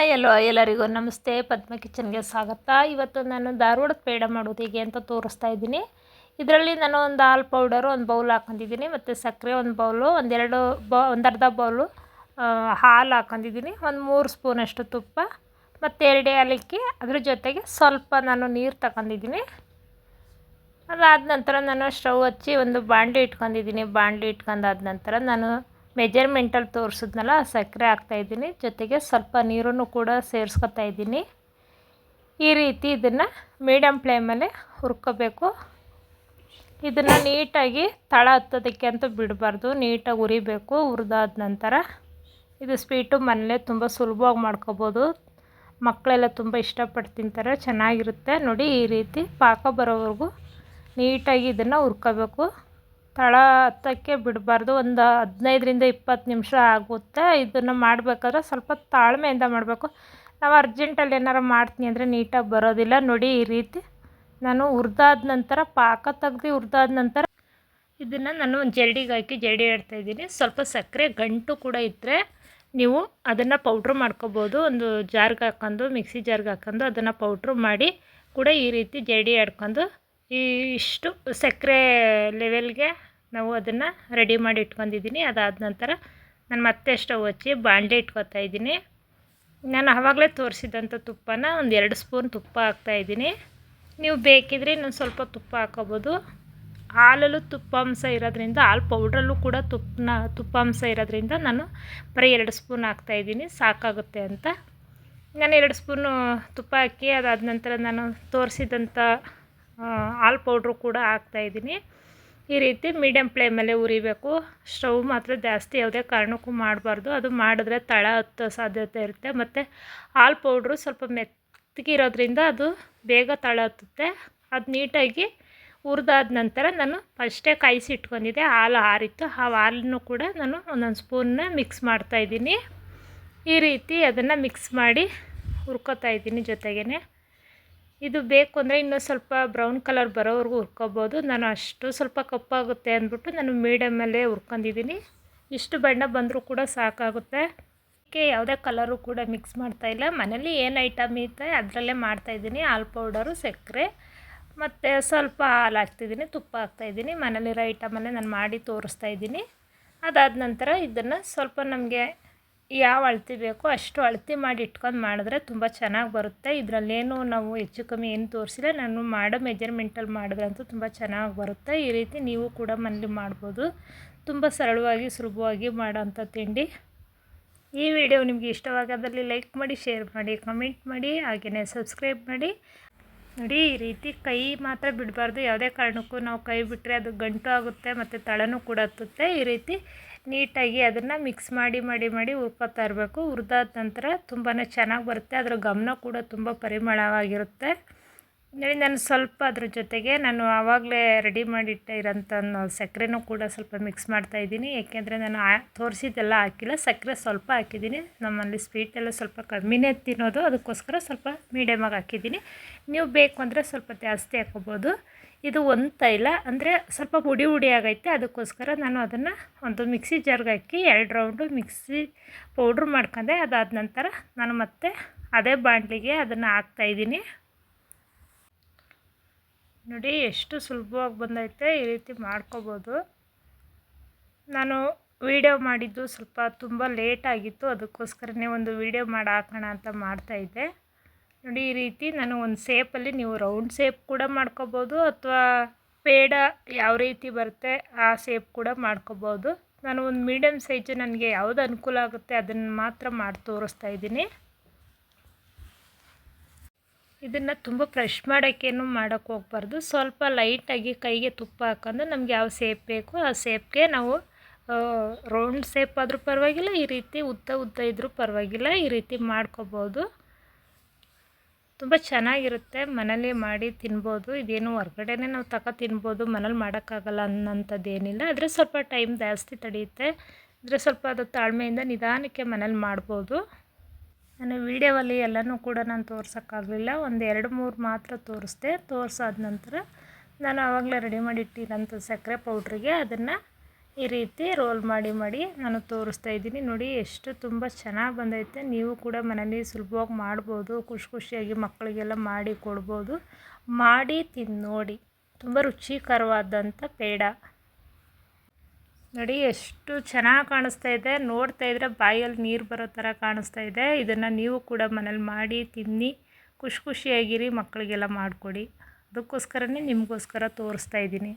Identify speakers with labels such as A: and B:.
A: Hi ಎಲ್ಲೋ ಎಲ್ಲರಿಗೂ. ನಮಸ್ತೆ. ಪದ್ಮ ಕಿಚನ್ಗೆ ಸ್ವಾಗತ. ಇವತ್ತು ನಾನು ಧಾರವಾಡದ ಪೇಡ ಮಾಡೋದು ಹೇಗೆ ಅಂತ ತೋರಿಸ್ತಾ ಇದ್ದೀನಿ. ಇದರಲ್ಲಿ ನಾನು ಒಂದು ಹಾಲು ಪೌಡರು, ಒಂದು ಬೌಲ್ ಹಾಕೊಂಡಿದ್ದೀನಿ ಮತ್ತು ಸಕ್ಕರೆ ಒಂದು ಬೌಲು, ಒಂದೆರಡು ಬೌ, ಒಂದರ್ಧ ಬೌಲು ಹಾಲು ಹಾಕೊಂಡಿದ್ದೀನಿ. ಒಂದು ಮೂರು ಸ್ಪೂನಷ್ಟು ತುಪ್ಪ ಮತ್ತು ಎರಡೇ ಏಲಕ್ಕಿ ಅದ್ರ ಜೊತೆಗೆ ಸ್ವಲ್ಪ ನಾನು ನೀರು ತಗೊಂಡಿದ್ದೀನಿ. ಅದಾದ ನಂತರ ನಾನು ಸ್ಟವ್ ಹಚ್ಚಿ ಒಂದು ಬಾಣಲಿ ಇಟ್ಕೊಂಡಿದ್ದೀನಿ. ಬಾಣಲಿ ಇಟ್ಕೊಂಡಾದ ನಂತರ ನಾನು ಮೆಜರ್ಮೆಂಟಲ್ಲಿ ತೋರಿಸಿದ್ನಲ್ಲ, ಸಕ್ಕರೆ ಹಾಕ್ತಾಯಿದ್ದೀನಿ ಜೊತೆಗೆ ಸ್ವಲ್ಪ ನೀರನ್ನು ಕೂಡ ಸೇರಿಸ್ಕೊತಾ ಇದ್ದೀನಿ. ಈ ರೀತಿ ಇದನ್ನು ಮೀಡಿಯಮ್ ಫ್ಲೇಮಲ್ಲಿ ಹುರ್ಕೋಬೇಕು. ಇದನ್ನು ನೀಟಾಗಿ ತಳ ಹತ್ತೋದಕ್ಕೆ ಅಂತೂ ಬಿಡಬಾರ್ದು. ನೀಟಾಗಿ ಉರಿಬೇಕು ಹುರಿದಾದ ನಂತರ. ಇದು ಸ್ವೀಟು ಮನೇಲೆ ತುಂಬ ಸುಲಭವಾಗಿ ಮಾಡ್ಕೋಬೋದು. ಮಕ್ಕಳೆಲ್ಲ ತುಂಬ ಇಷ್ಟಪಟ್ಟು ತಿಂತಾರೆ, ಚೆನ್ನಾಗಿರುತ್ತೆ. ನೋಡಿ ಈ ರೀತಿ ಪಾಕ ಬರೋವರೆಗೂ ನೀಟಾಗಿ ಇದನ್ನು ಹುರ್ಕೋಬೇಕು. ತಳ ಹತ್ತಕ್ಕೆ ಬಿಡಬಾರ್ದು. ಒಂದು ಹದಿನೈದರಿಂದ ಇಪ್ಪತ್ತು ನಿಮಿಷ ಆಗುತ್ತೆ. ಇದನ್ನು ಮಾಡಬೇಕಾದ್ರೆ ಸ್ವಲ್ಪ ತಾಳ್ಮೆಯಿಂದ ಮಾಡಬೇಕು. ನಾವು ಅರ್ಜೆಂಟಲ್ಲಿ ಏನಾರು ಮಾಡ್ತೀನಿ ಅಂದರೆ ನೀಟಾಗಿ ಬರೋದಿಲ್ಲ. ನೋಡಿ, ಈ ರೀತಿ ನಾನು ಹುರಿದಾದ ನಂತರ, ಪಾಕ ತೆಗ್ದು ಹುರಿದಾದ ನಂತರ ಇದನ್ನು ನಾನು ಒಂದು ಜರಡಿಗೆ ಹಾಕಿ ಜರಡಿ ಇಡ್ತಾಯಿದ್ದೀನಿ ಸ್ವಲ್ಪ ಸಕ್ಕರೆ ಗಂಟು ಕೂಡ ಇದ್ದರೆ ನೀವು ಅದನ್ನು ಪೌಡ್ರ್ ಮಾಡ್ಕೋಬೋದು. ಒಂದು ಜಾರ್ಗೆ ಹಾಕೊಂಡು, ಮಿಕ್ಸಿ ಜಾರ್ಗೆ ಹಾಕ್ಕೊಂಡು ಅದನ್ನು ಪೌಡ್ರ್ ಮಾಡಿ ಕೂಡ ಈ ರೀತಿ ಜರಡಿ ಆಡ್ಕೊಂಡು ಈ ಇಷ್ಟು ಸಕ್ಕರೆ ಲೆವೆಲ್ಗೆ ನಾವು ಅದನ್ನು ರೆಡಿ ಮಾಡಿ ಇಟ್ಕೊಂಡಿದ್ದೀನಿ. ಅದಾದ ನಂತರ ನಾನು ಮತ್ತೆ ಸ್ಟವ್ ಹಚ್ಚಿ ಬಾಣಲೆ ಇಟ್ಕೊತಾ ಇದ್ದೀನಿ. ನಾನು ಆವಾಗಲೇ ತೋರಿಸಿದಂಥ ತುಪ್ಪನ ಒಂದು ಎರಡು ಸ್ಪೂನ್ ತುಪ್ಪ ಹಾಕ್ತಾಯಿದ್ದೀನಿ ನೀವು ಬೇಕಿದ್ರೆ ಇನ್ನೊಂದು ಸ್ವಲ್ಪ ತುಪ್ಪ ಹಾಕೋಬೋದು. ಹಾಲಲ್ಲೂ ತುಪ್ಪಾಂಶ ಇರೋದ್ರಿಂದ, ಹಾಲು ಪೌಡ್ರಲ್ಲೂ ಕೂಡ ತುಪ್ಪನ ತುಪ್ಪಾಂಶ ಇರೋದ್ರಿಂದ ನಾನು ಬರೀ ಎರಡು ಸ್ಪೂನ್ ಹಾಕ್ತಾಯಿದ್ದೀನಿ ಸಾಕಾಗುತ್ತೆ ಅಂತ. ನಾನು ಎರಡು ಸ್ಪೂನು ತುಪ್ಪ ಹಾಕಿ ಅದಾದ ನಂತರ ನಾನು ತೋರಿಸಿದಂಥ ಹಾಲು ಪೌಡ್ರು ಕೂಡ ಹಾಕ್ತಾಯಿದ್ದೀನಿ ಈ ರೀತಿ ಮೀಡಿಯಮ್ ಫ್ಲೇಮಲ್ಲೇ ಉರಿಬೇಕು. ಸ್ಟವ್ ಮಾತ್ರ ಜಾಸ್ತಿ ಯಾವುದೇ ಕಾರಣಕ್ಕೂ ಮಾಡಬಾರ್ದು. ಅದು ಮಾಡಿದ್ರೆ ತಳ ಹತ್ತೋ ಸಾಧ್ಯತೆ ಇರುತ್ತೆ. ಮತ್ತು ಹಾಲು ಪೌಡ್ರು ಸ್ವಲ್ಪ ಮೆತ್ತಗಿರೋದ್ರಿಂದ ಅದು ಬೇಗ ತಳ ಹತ್ತುತ್ತೆ. ಅದು ನೀಟಾಗಿ ಹುರಿದಾದ ನಂತರ ನಾನು ಫಸ್ಟೇ ಕಾಯಿಸಿ ಇಟ್ಕೊಂಡಿದ್ದೆ. ಹಾಲು ಹಾರಿತ್ತು ಆ ಹಾಲನ್ನು ಕೂಡ ನಾನು ಒಂದೊಂದು ಸ್ಪೂನ್ನ ಮಿಕ್ಸ್ ಮಾಡ್ತಾಯಿದ್ದೀನಿ ಈ ರೀತಿ ಅದನ್ನು ಮಿಕ್ಸ್ ಮಾಡಿ ಹುರ್ಕೋತಾ ಇದ್ದೀನಿ ಜೊತೆಗೇ ಇದು ಬೇಕು ಅಂದರೆ ಇನ್ನೂ ಸ್ವಲ್ಪ ಬ್ರೌನ್ ಕಲರ್ ಬರೋವರೆಗೂ ಹುರ್ಕೋಬೋದು. ನಾನು ಅಷ್ಟು ಸ್ವಲ್ಪ ಕಪ್ಪಾಗುತ್ತೆ ಅಂದ್ಬಿಟ್ಟು ನಾನು ಮೀಡಿಯಮಲ್ಲೇ ಹುರ್ಕೊಂಡಿದ್ದೀನಿ. ಇಷ್ಟು ಬಣ್ಣ ಬಂದರೂ ಕೂಡ ಸಾಕಾಗುತ್ತೆ. ಅದಕ್ಕೆ ಯಾವುದೇ ಕಲರು ಕೂಡ ಮಿಕ್ಸ್ ಮಾಡ್ತಾಯಿಲ್ಲ ಮನೇಲಿ ಏನು ಐಟಮ್ ಇರುತ್ತೆ ಅದರಲ್ಲೇ ಮಾಡ್ತಾಯಿದ್ದೀನಿ ಹಾಲು ಪೌಡರು ಸಕ್ಕರೆ, ಮತ್ತು ಸ್ವಲ್ಪ ಹಾಲು ಹಾಕ್ತಿದ್ದೀನಿ. ತುಪ್ಪ ಹಾಕ್ತಾಯಿದ್ದೀನಿ ಮನೇಲಿರೋ ಐಟಮಲ್ಲೇ ನಾನು ಮಾಡಿ ತೋರಿಸ್ತಾ ಇದ್ದೀನಿ. ಅದಾದ ನಂತರ ಇದನ್ನು ಸ್ವಲ್ಪ ನಮಗೆ ಯಾವ ಅಳತೆ ಬೇಕೋ ಅಷ್ಟು ಅಳತೆ ಮಾಡಿ ಇಟ್ಕೊಂಡು ಮಾಡಿದ್ರೆ ತುಂಬ ಚೆನ್ನಾಗಿ ಬರುತ್ತೆ. ಇದರಲ್ಲೇನು ನಾವು ಹೆಚ್ಚು ಕಮ್ಮಿ ಏನು ತೋರಿಸಿಲ್ಲ. ನಾನು ಮಾಡೋ ಮೆಜರ್ಮೆಂಟಲ್ಲಿ ಮಾಡಿದ್ರೆ ಅಂತೂ ತುಂಬ ಚೆನ್ನಾಗಿ ಬರುತ್ತೆ. ಈ ರೀತಿ ನೀವು ಕೂಡ ಮನೇಲಿ ಮಾಡ್ಬೋದು. ತುಂಬ ಸರಳವಾಗಿ, ಸುಲಭವಾಗಿ ಮಾಡೋಂಥ ತಿಂಡಿ. ಈ ವಿಡಿಯೋ ನಿಮಗೆ ಇಷ್ಟವಾಗದಲ್ಲಿ ಲೈಕ್ ಮಾಡಿ, ಶೇರ್ ಮಾಡಿ ಕಮೆಂಟ್ ಮಾಡಿ ಹಾಗೆಯೇ ಸಬ್ಸ್ಕ್ರೈಬ್ ಮಾಡಿ. ನೋಡಿ, ಈ ರೀತಿ ಕೈ ಮಾತ್ರ ಬಿಡಬಾರ್ದು. ಯಾವುದೇ ಕಾರಣಕ್ಕೂ ನಾವು ಕೈ ಬಿಟ್ಟರೆ ಅದು ಗಂಟು ಆಗುತ್ತೆ, ಮತ್ತು ತಳನೂ ಕೂಡ ಹತ್ತುತ್ತೆ. ಈ ರೀತಿ ನೀಟಾಗಿ ಅದನ್ನು ಮಿಕ್ಸ್ ಮಾಡಿ ಮಾಡಿ ಮಾಡಿ ಹುರ್ಕೋತಾ ಇರಬೇಕು. ಹುರಿದಾದ ನಂತರ ತುಂಬಾ ಚೆನ್ನಾಗಿ ಬರುತ್ತೆ. ಅದರ ಗಮನ ಕೂಡ ತುಂಬ ಪರಿಮಳವಾಗಿರುತ್ತೆ. ನೋಡಿ, ನಾನು ಸ್ವಲ್ಪ ಅದ್ರ ಜೊತೆಗೆ ನಾನು ಆವಾಗಲೇ ರೆಡಿ ಮಾಡಿಟ್ಟಿರೋಂಥ ಸಕ್ಕರೆನೂ ಕೂಡ ಸ್ವಲ್ಪ ಮಿಕ್ಸ್ ಮಾಡ್ತಾ ಇದ್ದೀನಿ. ಏಕೆಂದರೆ ನಾನು ಆ ತೋರಿಸಿದ್ದೆಲ್ಲ ಹಾಕಿಲ್ಲ. ಸಕ್ಕರೆ ಸ್ವಲ್ಪ ಹಾಕಿದ್ದೀನಿ. ನಮ್ಮಲ್ಲಿ ಸ್ವೀಟೆಲ್ಲ ಸ್ವಲ್ಪ ಕಮ್ಮಿನೇ ತಿನ್ನೋದು. ಅದಕ್ಕೋಸ್ಕರ ಸ್ವಲ್ಪ ಮೀಡಿಯಮಾಗಿ ಹಾಕಿದ್ದೀನಿ. ನೀವು ಬೇಕು ಅಂದರೆ ಸ್ವಲ್ಪ ಜಾಸ್ತಿ ಹಾಕೋಬೋದು. ಇದು ಒಂದು ತೈಲ. ಅಂದರೆ ಸ್ವಲ್ಪ ಹುಡಿ ಉಡಿ ಆಗೈತೆ. ಅದಕ್ಕೋಸ್ಕರ ನಾನು ಅದನ್ನು ಒಂದು ಮಿಕ್ಸಿ ಜಾರ್ಗೆ ಹಾಕಿ ಎರಡು ರೌಂಡು ಮಿಕ್ಸಿ ಪೌಡ್ರ್ ಮಾಡ್ಕೊಂಡೆ. ಅದಾದ ನಂತರ ನಾನು ಮತ್ತೆ ಅದೇ ಬಾಣಲಿಗೆ ಅದನ್ನು ಹಾಕ್ತಾಯಿದ್ದೀನಿ ನೋಡಿ, ಎಷ್ಟು ಸುಲಭವಾಗಿ ಬಂದೈತೆ, ಈ ರೀತಿ ಮಾಡ್ಕೋಬೋದು. ನಾನು ವೀಡಿಯೋ ಮಾಡಿದ್ದು ಸ್ವಲ್ಪ ತುಂಬ ಲೇಟ್ ಆಗಿತ್ತು, ಅದಕ್ಕೋಸ್ಕರನೇ ಒಂದು ವೀಡಿಯೋ ಮಾಡಿ, ಹಾಕೋಣ ಅಂತ ಮಾಡ್ತಾಯಿದ್ದೆ ನೋಡಿ, ಈ ರೀತಿ ನಾನು ಒಂದು ಸೇಪಲ್ಲಿ ನೀವು ರೌಂಡ್ ಸೇಪ್ ಕೂಡ ಮಾಡ್ಕೋಬೋದು, ಅಥವಾ ಪೇಡ ಯಾವ ರೀತಿ ಬರುತ್ತೆ, ಆ ಸೇಪ್ ಕೂಡ ಮಾಡ್ಕೋಬೋದು. ನಾನು ಒಂದು ಮೀಡಿಯಮ್ ಸೈಜು, ನನಗೆ ಯಾವುದು ಅನುಕೂಲ ಆಗುತ್ತೆ, ಅದನ್ನು ಮಾತ್ರ ಮಾಡಿ ತೋರಿಸ್ತಾ ಇದ್ದೀನಿ. ಇದನ್ನು ತುಂಬ ಫ್ರೆಶ್ ಮಾಡೋಕ್ಕೇನು ಮಾಡೋಕ್ಕೆ ಹೋಗ್ಬಾರ್ದು. ಸ್ವಲ್ಪ ಲೈಟಾಗಿ ಕೈಗೆ ತುಪ್ಪ ಹಾಕೊಂಡು ನಮ್ಗೆ ಯಾವ ಸೇಪ್ ಬೇಕು ಆ ಸೇಪ್ಗೆ ನಾವು ರೌಂಡ್ ಸೇಪ್ ಆದರೂ ಪರವಾಗಿಲ್ಲ, ಈ ರೀತಿ ಉದ್ದ ಉದ್ದ ಇದ್ದರೂ ಪರವಾಗಿಲ್ಲ, ಈ ರೀತಿ ಮಾಡ್ಕೋಬೋದು. ತುಂಬ ಚೆನ್ನಾಗಿರುತ್ತೆ, ಮನೇಲಿ ಮಾಡಿ ತಿನ್ಬೋದು. ಇದೇನು ಹೊರ್ಗಡೆನೇ ನಾವು ತಕ ತಿನ್ಬೋದು, ಮನೇಲಿ ಮಾಡೋಕ್ಕಾಗಲ್ಲ ಅನ್ನೋಂಥದ್ದೇನಿಲ್ಲ. ಆದರೆ ಸ್ವಲ್ಪ ಟೈಮ್ ಜಾಸ್ತಿ ತಡೆಯುತ್ತೆ ಅಂದರೆ ಸ್ವಲ್ಪ ಅದು ತಾಳ್ಮೆಯಿಂದ ನಿಧಾನಕ್ಕೆ ಮನೇಲಿ ಮಾಡ್ಬೋದು. ನಾನು ವೀಡಿಯೋವಲ್ಲಿ ಎಲ್ಲನೂ ಕೂಡ ನಾನು ತೋರ್ಸೋಕ್ಕಾಗಲಿಲ್ಲ. ಒಂದು ಎರಡು ಮೂರು ಮಾತ್ರ ತೋರಿಸ್ದೆ. ತೋರಿಸಾದ ನಂತರ ನಾನು ಆವಾಗಲೇ ರೆಡಿ ಮಾಡಿಟ್ಟಿರೋಂಥ ಸಕ್ಕರೆ ಪೌಡ್ರಿಗೆ ಅದನ್ನು ಈ ರೀತಿ ರೋಲ್ ಮಾಡಿ ಮಾಡಿ ನಾನು ತೋರಿಸ್ತಾ ಇದ್ದೀನಿ. ನೋಡಿ, ಎಷ್ಟು ತುಂಬ ಚೆನ್ನಾಗಿ ಬಂದೈತೆ. ನೀವು ಕೂಡ ಮನೇಲಿ ಸುಲಭವಾಗಿ ಮಾಡ್ಬೋದು. ಖುಷಿ ಖುಷಿಯಾಗಿ ಮಕ್ಕಳಿಗೆಲ್ಲ ಮಾಡಿ ಕೊಡ್ಬೋದು. ಮಾಡಿ ತಿಂದು ನೋಡಿ. ತುಂಬ ರುಚಿಕರವಾದಂಥ ಪೇಡ. ನೋಡಿ, ಎಷ್ಟು ಚೆನ್ನಾಗಿ ಕಾಣಿಸ್ತಾ ಇದೆ. ನೋಡ್ತಾ ಇದ್ರೆ ಬಾಯಲ್ಲಿ ನೀರು ಬರೋ ಥರ ಕಾಣಿಸ್ತಾ ಇದೆ. ಇದನ್ನು ನೀವು ಕೂಡ ಮನೇಲಿ ಮಾಡಿ, ತಿನ್ನಿ. ಖುಷಿ ಖುಷಿಯಾಗಿರಿ ಮಕ್ಕಳಿಗೆಲ್ಲ ಮಾಡಿಕೊಡಿ. ಅದಕ್ಕೋಸ್ಕರನೇ ನಿಮಗೋಸ್ಕರ ತೋರಿಸ್ತಾ ಇದ್ದೀನಿ.